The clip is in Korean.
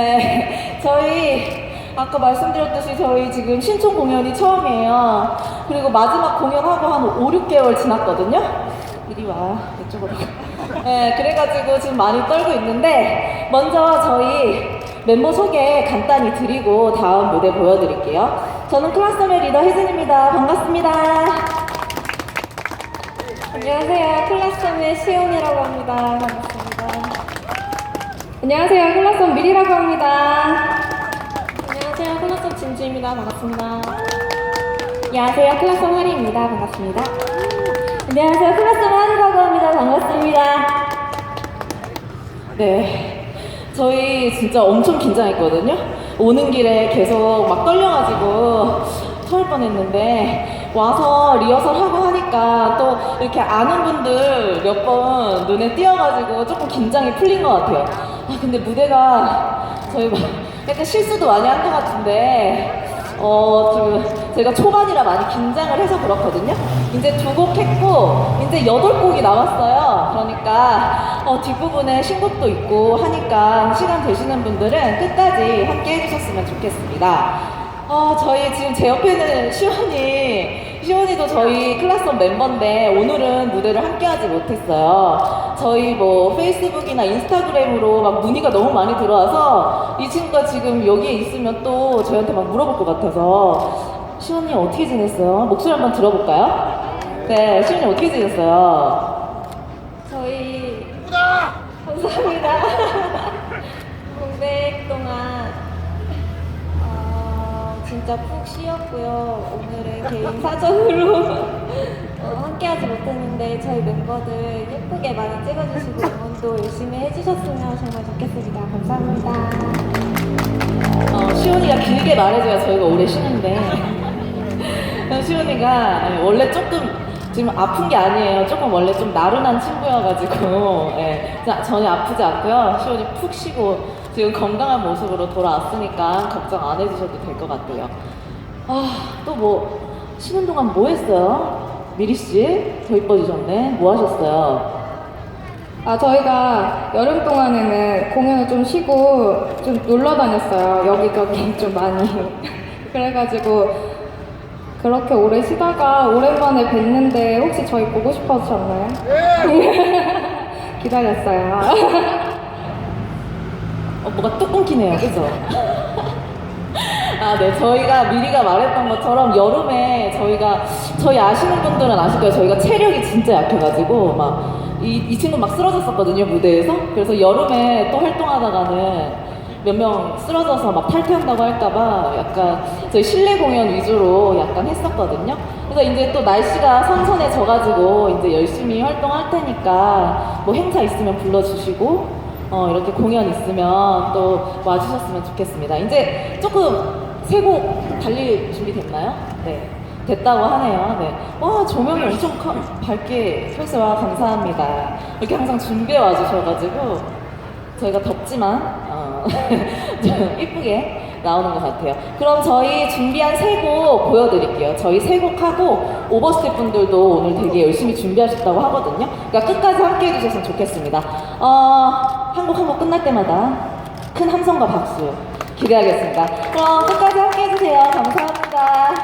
네, 저희 아까 말씀드렸듯이 저희 지금 신촌 공연이 처음이에요. 그리고 마지막 공연하고 한 5, 6개월 지났거든요. 이리 와, 이쪽으로. 네, 그래가지고 지금 많이 떨고 있는데 먼저 저희 멤버 소개 간단히 드리고 다음 무대 보여드릴게요. 저는 클라스의 리더 혜진입니다. 반갑습니다. 안녕하세요. 클라썸의 시온이라고 합니다. 반갑습니다. 안녕하세요. 클라썸 미리라고 합니다. 안녕하세요. 클라썸 진주입니다. 반갑습니다. 안녕하세요. 클라썸 하리입니다. 반갑습니다. 안녕하세요. 클라스 하루라고 합니다. 반갑습니다. 네. 저희 진짜 엄청 긴장했거든요. 오는 길에 계속 막 떨려가지고 토할 뻔했는데 와서 리허설 하고 하니까 또 이렇게 아는 분들 몇 번 눈에 띄어가지고 조금 긴장이 풀린 것 같아요. 아, 근데 무대가 저희 막 약간 실수도 많이 한 것 같은데 어, 지금 제가 초반이라 많이 긴장을 해서 그렇거든요. 이제 두 곡 했고, 이제 여덟 곡이 남았어요. 그러니까, 어, 뒷부분에 신곡도 있고 하니까 시간 되시는 분들은 끝까지 함께 해주셨으면 좋겠습니다. 어, 저희 지금 제 옆에는 시원이, 시원이도 저희 클라스원 멤버인데 오늘은 무대를 함께 하지 못했어요. 저희 뭐 페이스북이나 인스타그램으로 막 문의가 너무 많이 들어와서 이 친구가 지금 여기에 있으면 또 저희한테 막 물어볼 것 같아서 시원이 어떻게 지냈어요? 목소리 한번 들어볼까요? 네, 시원이 어떻게 지냈어요? 저희 감사합니다. 공백 동안 어, 진짜 푹 쉬었고요. 오늘은 개인 사정으로 어, 함께하지 못했는데 저희 멤버들 예쁘게 많이 찍어주시고 응원도 열심히 해주셨으면 정말 좋겠습니다. 감사합니다. 어, 시온이가 길게 말해줘야 저희가 오래 쉬는데 시온이가 원래 조금 지금 아픈 게 아니에요. 조금 원래 좀 나른한 친구여가지고 예, 자, 전혀 아프지 않고요. 시온이 푹 쉬고 지금 건강한 모습으로 돌아왔으니까 걱정 안 해주셔도 될 것 같아요. 아 또 뭐 쉬는 동안 뭐 했어요? 미리 씨 더 이뻐지셨네. 뭐 하셨어요? 아, 저희가 여름 동안에는 공연을 좀 쉬고 좀 놀러 다녔어요. 여기저기 좀 많이. 그래가지고 그렇게 오래 쉬다가 오랜만에 뵀는데 혹시 저희 보고 싶어하셨나요? 기다렸어요. 어, 뭐가 뚝 끊기네요. 그죠? 아, 네. 저희가 미리가 말했던 것처럼 여름에 저희가, 저희 아시는 분들은 아실 거예요. 저희가 체력이 진짜 약해가지고, 막, 이, 이 친구 막 쓰러졌었거든요, 무대에서. 그래서 여름에 또 활동하다가는 몇 명 쓰러져서 막 탈퇴한다고 할까봐 약간 저희 실내 공연 위주로 약간 했었거든요. 그래서 이제 또 날씨가 선선해져가지고 이제 열심히 활동할 테니까 뭐 행사 있으면 불러주시고 어, 이렇게 공연 있으면 또 와주셨으면 좋겠습니다. 이제 조금 세곡 달릴 준비 됐나요? 네. 됐다고 하네요. 네. 와, 조명이 엄청 커- 밝게 켜서 감사합니다. 이렇게 항상 준비해 와주셔가지고 저희가 덥지만, 어, 좀 이쁘게 나오는 것 같아요. 그럼 저희 준비한 세 곡 보여드릴게요. 저희 세 곡 하고 오버스텝 분들도 오늘 되게 열심히 준비하셨다고 하거든요. 그러니까 끝까지 함께 해주셨으면 좋겠습니다. 어, 한 곡 한 곡 끝날 때마다 큰 함성과 박수 기대하겠습니다. 그럼 끝까지 함께 해주세요. 감사합니다.